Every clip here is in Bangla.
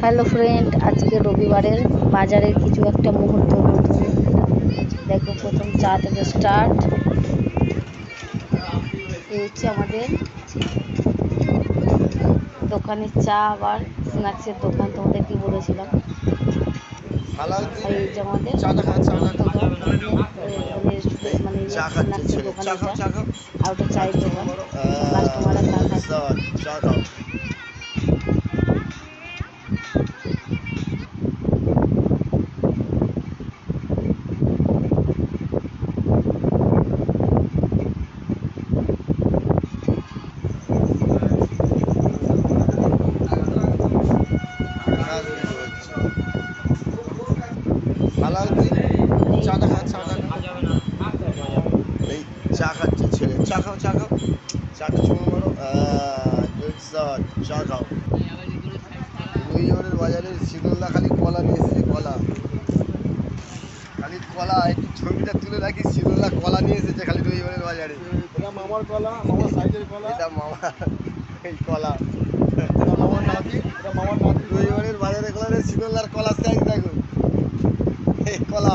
হ্যালো ফ্রেন্ড আজকে রবিবারের বাজারের কিছু একটা মুহূর্ত দেখো প্রথম চা থেকে স্টার্ট এই হচ্ছে আমাদের দোকানের চা আবার স্ন্যাক্সের দোকান তোমাদের কি বলেছিলাম? এই যে আমাদের মানে, মানে স্ন্যাক্সের দোকান আর ওটা চায়ের দোকান। কাস্টমাররা চা খাচ্ছে চা চা খাও আলাউদ্দিন চাটা খা চাটা এই চা খাচ্ছে ছেলে। চা খাও চা খাও। চাটা চুমো মারো। চা খাও। রবিবারের বাজারে শিরোল্লা খালি কলা নিয়ে এসেছে কলা। খালি কলা একটু ছবিটা তুলে রাখি শিরোল্লা কলা নিয়ে এসেছে খালি রবিবারের বাজারে। এটা মামার কলা মামার সাইজের কলা। এটা মামা এই কলা। মামার নাতি এটা মামার নাতি। রবিবারের বাজারে কলা রে কলা সাইজ দেখো। কলা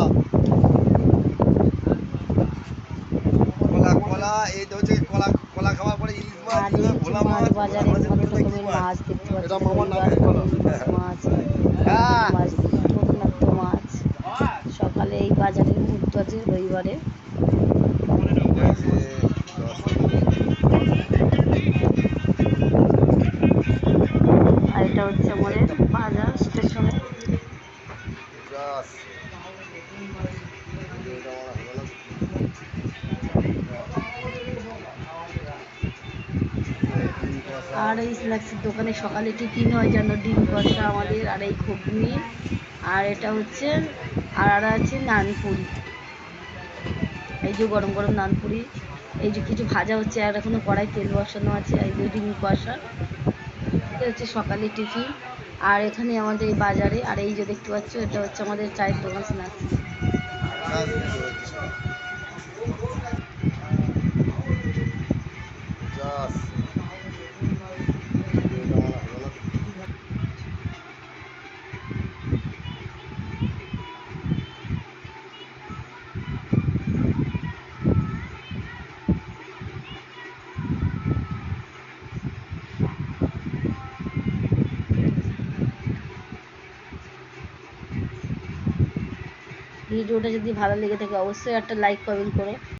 কলা কলা এই তো হচ্ছে কলা কলা খাওয়ার পরে ইলিশ মাছ ভোলা মাছ বাজারে কত রকমের মাছ? দেখতে পাচ্ছি এটা মামার কলা। মাছ হ্যাঁ। মাছ মাছ সকালে এই বাজারের মুহূর্ত আছে রবিবারে আর এটা হচ্ছে আমাদের বাজার স্টেশনে. আর এই স্ন্যাক্সের দোকানে সকালে টিফিন হয় যেন ডিম কষা আমাদের আর এই ঘুগনি। আর এটা হচ্ছে, আর আর আছে নানপুরি। এই যে গরম গরম নানপুরি। এই যে কিছু ভাজা হচ্ছে আর এখনও কড়াই তেল বসানো আছে এই যে ডিম কষা। এটা হচ্ছে সকালে টিফিন। আর এখানে আমাদের এই বাজারে, আর এই যে দেখতে পাচ্ছ, এটা হচ্ছে আমাদের চায়ের দোকান, স্ন্যাক্স। ভিডিওটা যদি ভালো লেগে থাকে অবশ্যই একটা লাইক কমেন্ট করো।